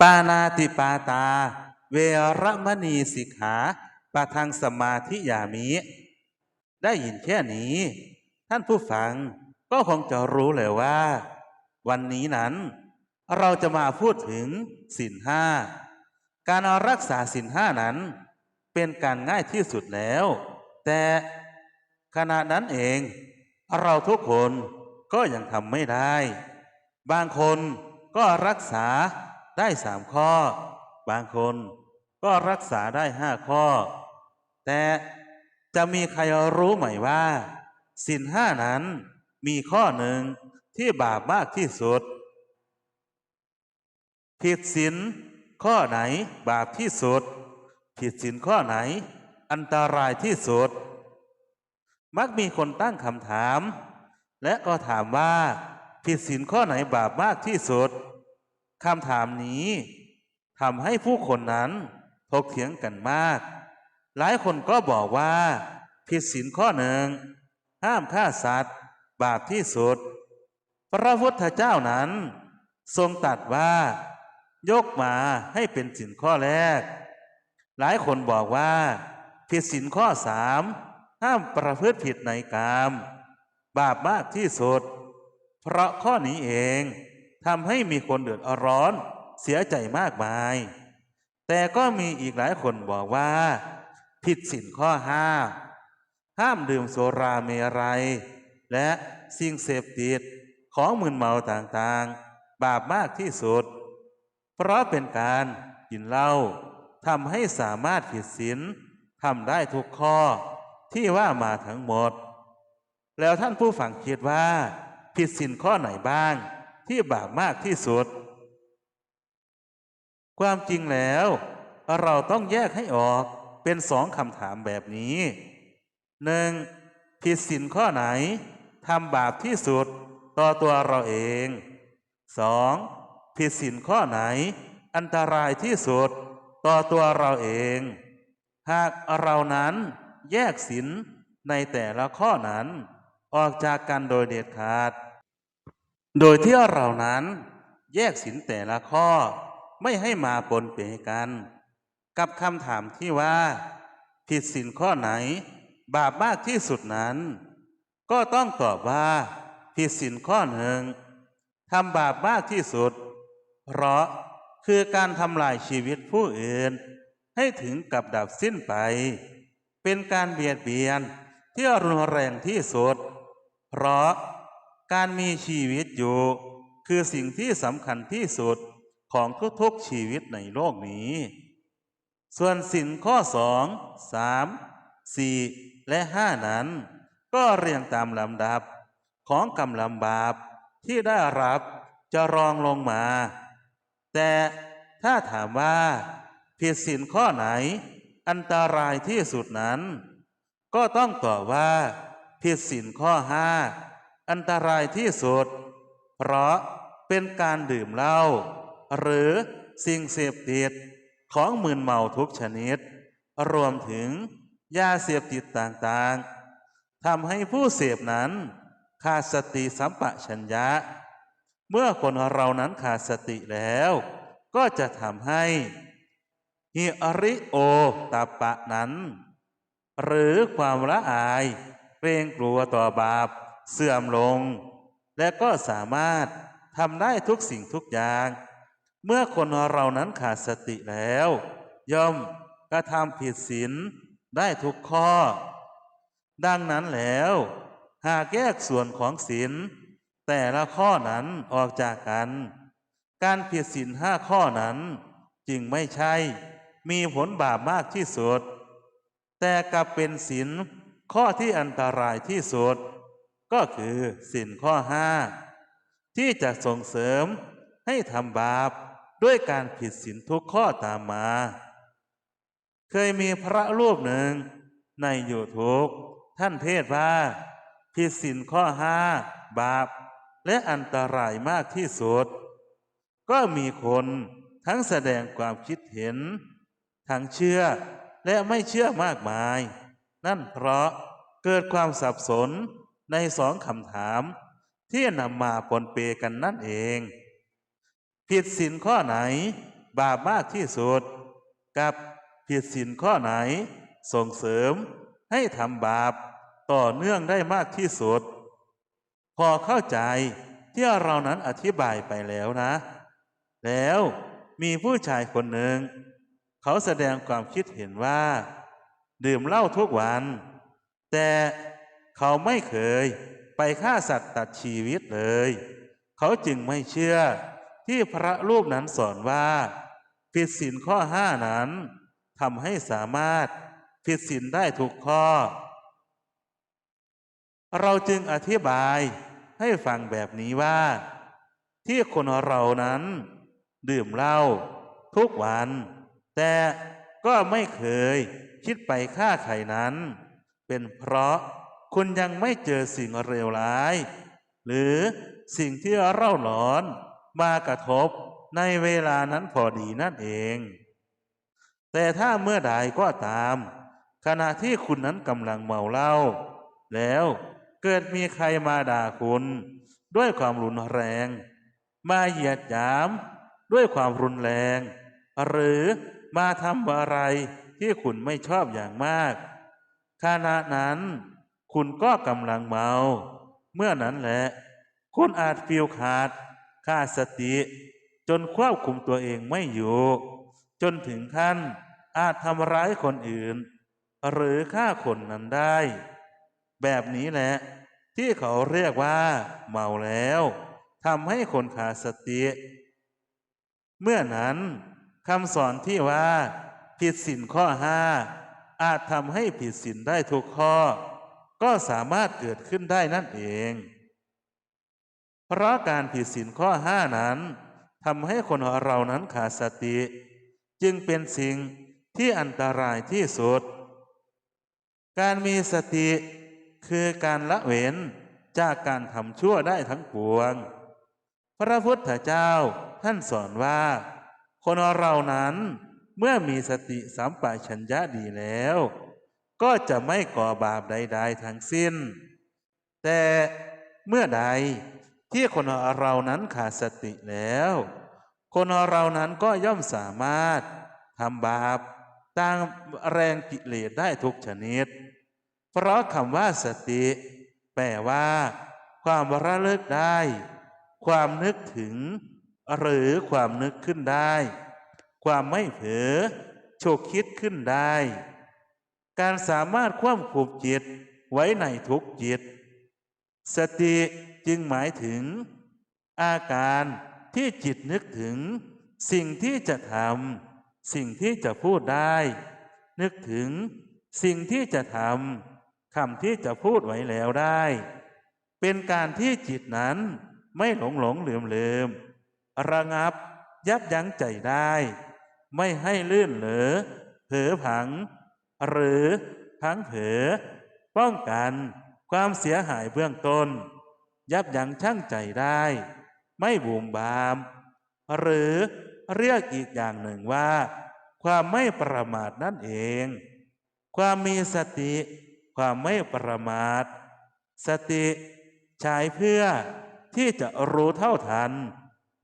ปานาติปาตา เวรมณีสิกขาปะทังสมาธิยามิ ได้ยินแค่นี้ ท่านผู้ฟังก็คงจะรู้เลยว่า วันนี้นั้น เราจะมาพูดถึงสินห้า การรักษาสินห้านั้น เป็นการง่ายที่สุดแล้ว แต่ขณะนั้นเอง เราทุกคนก็ยังทำไม่ได้ บางคนก็รักษา ได้สามข้อ บางคนก็รักษาได้ห้าข้อ แต่จะมีใครรู้ไหมว่าสินห้านั้นมีข้อหนึ่งที่บาปมากที่สุด ผิดศีลข้อไหนบาปที่สุด ผิดศีลข้อไหน อันตรายที่สุด มักมีคนตั้งคำถาม และก็ถามว่า ผิดศีลข้อไหนบาปมากที่สุด คำถามนี้ทำให้ผู้คนนั้นถกเถียงกันมาก หลายคนก็บอกว่า ผิดศีลข้อหนึ่ง ห้ามฆ่าสัตว์ บาปที่สุด พระพุทธเจ้านั้น ทรงตัดว่า ยกมาให้เป็นสินข้อแรก หลายคนบอกว่า ผิดสินข้อสามห้ามประพฤติผิดในกาม บาปมากที่สุด เพราะข้อนี้เอง ทำให้มีคนเดือดร้อนเสียใจมากมาย แต่ก็มีอีกหลายคนบอกว่า ผิดสินข้อห้าห้ามดื่มโซราเมรัย และสิ่งเสพติดของมึนเมาต่างๆ บาปมากที่สุด เพราะเป็นการกินเหล้าทำให้สามารถผิดศีลทำได้ทุกข้อที่ว่ามาทั้งหมด แล้วท่านผู้ฟังคิดว่า ผิดศีลข้อไหนบ้าง ที่บาปมากที่สุด ความจริงแล้ว เราต้องแยกให้ออกเป็นสองคำถามแบบนี้หนึ่งผิดศีลข้อไหนทำบาปที่สุดต่อตัวเราเองสองผิดศีลข้อไหน อันตรายที่สุดต่อตัวเราเอง หากเรานั้นแยกศีลในแต่ละข้อนั้น ออกจากกันโดยเด็ดขาด โดยที่เรานั้นแยกศีลแต่ละข้อไม่ให้มาปนเปกัน กับคำถามที่ว่า ผิดศีลข้อไหน บาปมากที่สุดนั้น ก็ต้องตอบว่า ผิดศีลข้อหนึ่งทำบาปมากที่สุด เพราะคือการทำลายชีวิตผู้อื่น ให้ถึงกับดับสิ้นไป เป็นการเบียดเบียนที่รุนแรงที่สุด เพราะ การมีชีวิตอยู่ คือสิ่งที่สำคัญที่สุดของทุกๆชีวิตในโลกนี้ ส่วนสินข้อสองสามสี่และห้านั้น ก็เรียงตามลำดับของกำลำบาปที่ได้รับจะรองลงมา แต่ถ้าถามว่าผิดสินข้อไหน อันตรายที่สุดนั้น ก็ต้องตอบว่าผิดสินข้อห้า อันตรายที่สุด เพราะเป็นการดื่มเหล้าหรือสิ่งเสพติดของมึนเมาทุกชนิด รวมถึงยาเสพติดต่างๆทำให้ผู้เสพนั้นขาดสติสัมปชัญญะ เมื่อคนเรานั้นขาดสติแล้ว ก็จะทำให้ฮิอริโอตาปะนั้น หรือความละอายเกรงกลัวต่อบาป เสื่อมลง และก็สามารถทำได้ทุกสิ่งทุกอย่าง เมื่อคนเรานั้นขาดสติแล้ว ย่อมกระทำผิดศีลได้ทุกข้อ ดังนั้นแล้ว หากแยกส่วนของศีลแต่ละข้อนั้นออกจากกัน การผิดศีลห้าข้อนั้นจึงไม่ใช่ มีผลบาปมากที่สุด แต่กลับเป็นศีลข้อที่อันตรายที่สุด ก็คือศีลข้อห้าที่จะส่งเสริมให้ทำบาปด้วยการผิดศีลทุกข้อตามมา เคยมีพระรูปหนึ่งในยูทูบท่านเทศว่า ผิดศีลข้อห้าบาป และอันตรายมากที่สุด ก็มีคนทั้งแสดงความคิดเห็น ทั้งเชื่อและไม่เชื่อมากมาย นั่นเพราะเกิดความสับสน ในสองคำถาม ที่นำมาปนเปกันนั่นเอง ผิดศีลข้อไหน บาปมากที่สุด กับผิดศีลข้อไหน ส่งเสริมให้ทำบาปต่อเนื่องได้มากที่สุด พอเข้าใจที่เรานั้นอธิบายไปแล้วนะ แล้วมีผู้ชายคนหนึ่ง เขาแสดงความคิดเห็นว่า ดื่มเหล้าทุกวัน แต่ เขาไม่เคยไปฆ่าสัตว์ตัดชีวิตเลย เขาจึงไม่เชื่อที่พระรูปนั้นสอนว่า ผิดศีลข้อห้านั้นทำให้สามารถผิดศีลได้ทุกข้อ เราจึงอธิบายให้ฟังแบบนี้ว่า ที่คนเรานั้น ดื่มเหล้าทุกวัน แต่ก็ไม่เคยคิดไปฆ่าใครนั้น เป็นเพราะ คุณยังไม่เจอสิ่งเลวร้าย หรือสิ่งที่เร่าร้อนมากระทบในเวลานั้นพอดีนั่นเอง แต่ถ้าเมื่อใดก็ตาม ขณะที่คุณนั้นกำลังเมาเหล้าแล้วเกิดมีใครมาด่าคุณ ด้วยความรุนแรง มาเหยียดหยาม ด้วยความรุนแรง หรือมาทำอะไรที่คุณไม่ชอบอย่างมากขณะนั้น คุณก็กำลังเมา เมื่อนั้นแหละ คุณอาจฟิลขาดขาดสติ จนควบคุมตัวเองไม่อยู่ จนถึงขั้นอาจทำร้ายคนอื่น หรือฆ่าคนนั้นได้ แบบนี้แหละ ที่เขาเรียกว่า เมาแล้วทำให้คนขาดสติ เมื่อนั้นคำสอนที่ว่า ผิดศีลข้อห้าอาจทำให้ผิดศีลได้ทุกข้อ ก็สามารถเกิดขึ้นได้นั่นเอง เพราะการผิดศีลข้อห้านั้นทำให้คนเรานั้นขาดสติ จึงเป็นสิ่งที่อันตรายที่สุด การมีสติคือการละเว้นจากการทำชั่วได้ทั้งปวง พระพุทธเจ้าท่านสอนว่า คนเรานั้นเมื่อมีสติสัมปชัญญะดีแล้ว ก็จะไม่ก่อบาปใด ๆ ทั้งสิ้น แต่เมื่อใดที่คนเรานั้นขาดสติแล้ว คนเรานั้นก็ย่อมสามารถทำบาปตามแรงกิเลสได้ทุกชนิด เพราะคำว่าสติ แปลว่า ความระลึกได้ ความนึกถึง หรือความนึกขึ้นได้ ความไม่เผลอโชกคิดขึ้นได้ การสามารถควบคุมจิตไว้ในทุกจิต สติจึงหมายถึง อาการที่จิตนึกถึง สิ่งที่จะทำสิ่งที่จะพูดได้ นึกถึงสิ่งที่จะทำคำที่จะพูดไว้แล้วได้ เป็นการที่จิตนั้นไม่หลงหลงลืมลืมระงับยับยั้งใจได้ ไม่ให้ลื่นเหลอเผลอผัง หรือพังเผอป้องกันความเสียหายเบื้องต้น ยับยั้งชั่งใจได้ ไม่บูมบาม หรือเรียกอีกอย่างหนึ่งว่า ความไม่ประมาทนั่นเอง ความมีสติ ความไม่ประมาท สติใช้เพื่อที่จะรู้เท่าทัน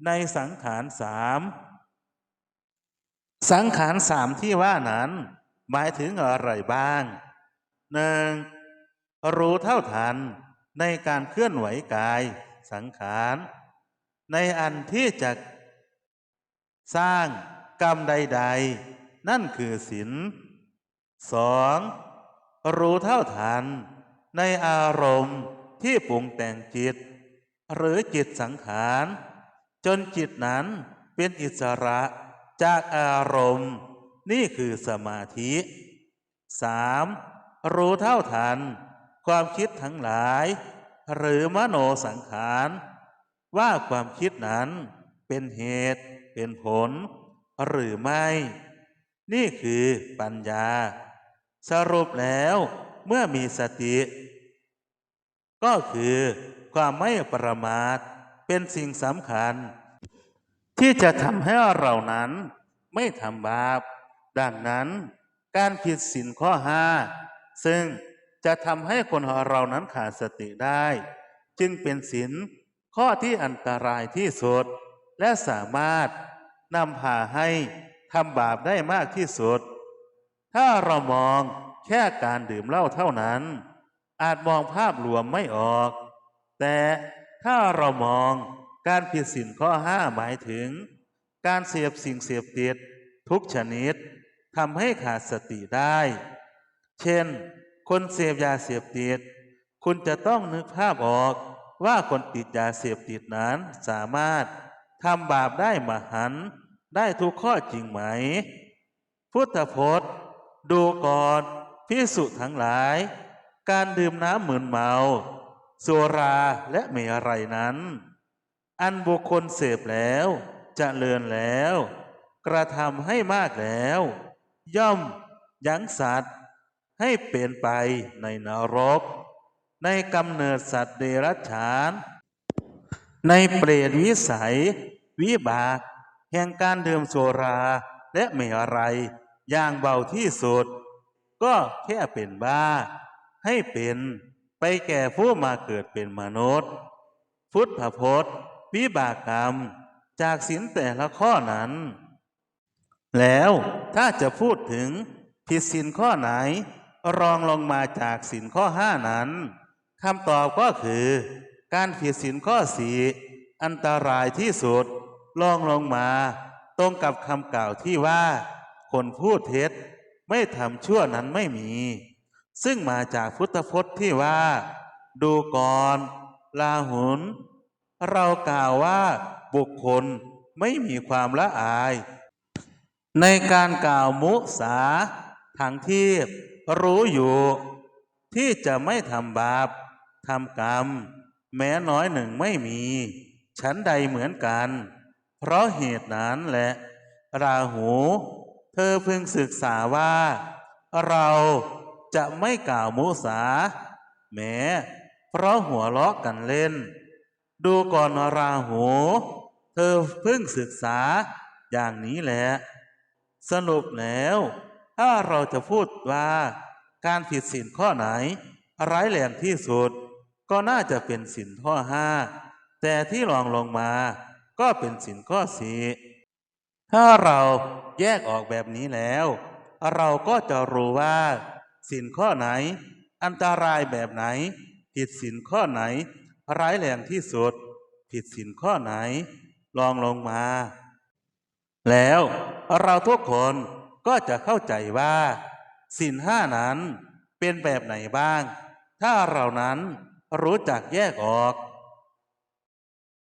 ในสังขารสาม สังขารสามที่ว่านั้น หมายถึงอะไรบ้างหนึ่งรู้เท่าทันในการเคลื่อนไหวกายสังขาร ในอันที่จะสร้างกรรมใด ๆ นั่นคือศีลสองรู้เท่าทันในอารมณ์ที่ปรุงแต่งจิต หรือจิตสังขาร จนจิตนั้นเป็นอิสระจากอารมณ์ นี่คือสมาธิสามรู้เท่าทัน ความคิดทั้งหลาย หรือมโนสังขาร ว่าความคิดนั้นเป็นเหตุ เป็นผล หรือไม่ นี่คือปัญญา สรุปแล้วเมื่อมีสติ ก็คือความไม่ประมาทเป็นสิ่งสำคัญ ที่จะทำให้เรานั้นไม่ทำบาป ดังนั้นการผิดศีลข้อห้าซึ่งจะทำให้คนเรานั้นขาดสติได้ จึงเป็นศีลข้อที่อันตรายที่สุด และสามารถนำพาให้ทำบาปได้มากที่สุด ถ้าเรามองแค่การดื่มเหล้าเท่านั้น อาจมองภาพรวมไม่ออก แต่ถ้าเรามองการผิดศีลข้อห้าหมายถึง การเสพสิ่งเสพติดทุกชนิด ทำให้ขาดสติได้ เช่น คนเสพยาเสพติด คุณจะต้องนึกภาพออกว่าคนติดยาเสพติดนั้นสามารถทำบาปได้มหัน ได้ทุกข้อจริงไหม พุทธพจน์ ดูก่อนพิสุทั้งหลาย การดื่มน้ำเหมึนเมาสุราและเมรัยนั้น อันบุคคลเสพแล้วจะเลินแล้ว กระทำให้มากแล้ว ย่อมยั้งสัตว์ให้เป็นไปในนรก ในกำเนิดสัตว์เดรัจฉาน ในเปรตวิสัย วิบาก แห่งการดื่มโซราและเมรัยอย่างเบาที่สุด ก็แค่เป็นบ้า ให้เป็นไปแก่ผู้มาเกิดเป็นมนุษย์ พุทธพจน์ วิบากกรรม จากศีลแต่ละข้อนั้น แล้วถ้าจะพูดถึงผิดศีลข้อไหน รองลงมาจากศีลข้อห้านั้นคำตอบก็คือ การผิดศีลข้อสี่อันตรายที่สุดรองลงมา ตรงกับคำกล่าวที่ว่า คนพูดเท็จไม่ทำชั่วนั้นไม่มี ซึ่งมาจากพุทธพจน์ที่ว่า ดูก่อน ลาหุน เรากล่าวว่าบุคคลไม่มีความละอาย ในการกล่าวมุสาทั้งที่รู้อยู่ ที่จะไม่ทำบาปทำกรรม แม้น้อยหนึ่งไม่มีฉันใดเหมือนกัน เพราะเหตุนั้นแหละ ราหู เธอพึงศึกษาว่า เราจะไม่กล่าวมุสา แม้ เพราะหัวเราะกันเล่น ดูก่อนราหู เธอเพิ่งศึกษาอย่างนี้แหละ สรุปแล้ว ถ้าเราจะพูดว่า การผิดศีลข้อไหน ร้ายแรงที่สุด ก็น่าจะเป็นศีลข้อห้าแต่ที่รองลงมาก็เป็นศีลข้อสี่ถ้าเราแยกออกแบบนี้แล้ว เราก็จะรู้ว่าศีลข้อไหน อันตรายแบบไหน ผิดศีลข้อไหน ร้ายแรงที่สุด ผิดศีลข้อไหน ลองลงมา แล้ว เราทุกคนก็จะเข้าใจว่าสินห้านั้นเป็นแบบไหนบ้าง ถ้าเรานั้นรู้จักแยกออก